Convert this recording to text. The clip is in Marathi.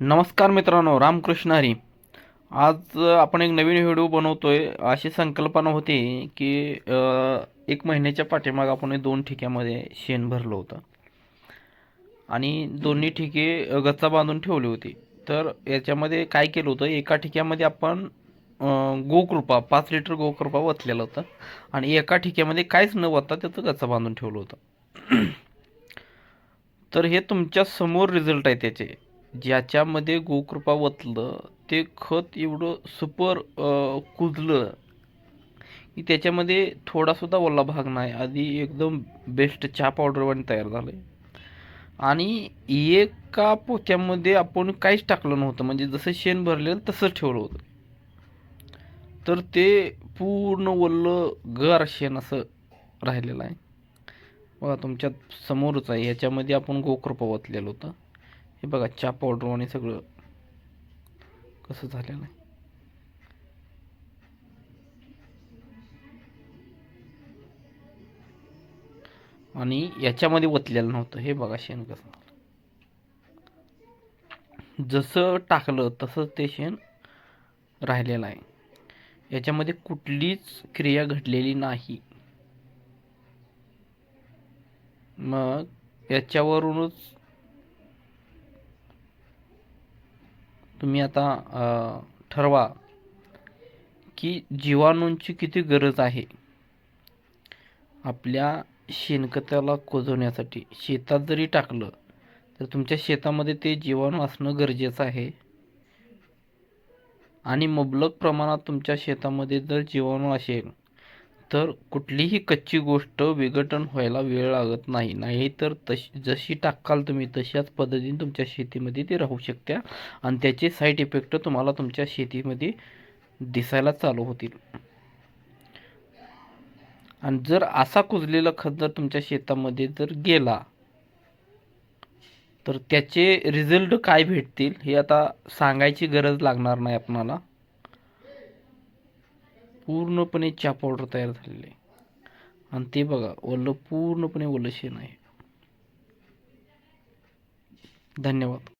नमस्कार मित्रांनो रामकृष्ण हरी. आज आपण एक नवीन व्हिडिओ बनवतो आहे अशी संकल्पना होती की एक महिन्याच्या पाठीमाग आपण दोन ठिक्यामध्ये शेण भरलं होतं. आणि दोन्ही ठिके गच्चा बांधून ठेवली होती. तर याच्यामध्ये काय केलं होतं एका ठिक्यामध्ये आपण गोकृपा पाच लिटर गोकृपा वतलेलं होतं. आणि एका ठिक्यामध्ये काहीच न वतता त्याचं गच्चा बांधून ठेवलं होतं. तर हे तुमच्यासमोर रिझल्ट आहे त्याचे. ज्याच्यामध्ये गोकृपा वतलं ते खत एवढं सुपर कुजलं की त्याच्यामध्ये थोडासुद्धा ओला भाग नाही. आधी एकदम बेस्ट चहा पावडरवाणी तयार झालं. आहे आणि एका पोत्यामध्ये आपण काहीच टाकलं नव्हतं. म्हणजे जसं शेण भरलेलं तसंच ठेवलं होतं. तर ते पूर्ण वल्लं गार शेण असं राहिलेलं आहे. बघा तुमच्या समोरच आहे. ह्याच्यामध्ये आपण गोकृपा ओतलेलं होतं. हे बघा चहा पावडर आणि सगळं. कसं झालेलं आहे. आणि याच्यामध्ये ओतलेलं नव्हतं. हे बघा शेण कसं जसं टाकलं तसंच ते शेण राहिलेलं आहे. याच्यामध्ये कुठलीच क्रिया घडलेली नाही. मग याच्यावरूनच तुम्ही आता ठरवा की जीवाणूंची किती गरज आहे. आपल्या शेणखताला कुजवण्यासाठी शेतात जरी टाकलं तर तुमच्या शेतामध्ये ते जीवाणू असणं गरजेचं आहे. आणि मुबलक प्रमाणात तुमच्या शेतामध्ये जर जीवाणू असेल तर कुठलीही कच्ची गोष्ट विघटन व्हायला वेळ लागत नाही. नाहीतर तशी जशी टाकाल तुम्ही तशाच पद्धतीने तुमच्या शेतीमध्ये ती राहू शकत्या आणि त्याचे साईड इफेक्ट तुम्हाला तुमच्या शेतीमध्ये दिसायला चालू होतील. आणि जर असा कुजलेला खत जर तुमच्या शेतामध्ये जर गेला तर त्याचे रिझल्ट काय भेटतील हे आता सांगायची गरज लागणार नाही आपणाला. पूर्णपणे चहा पावडर तयार झालेली आहे. आणि ते बघा ओलं पूर्णपणे ओलं शेण आहे. धन्यवाद.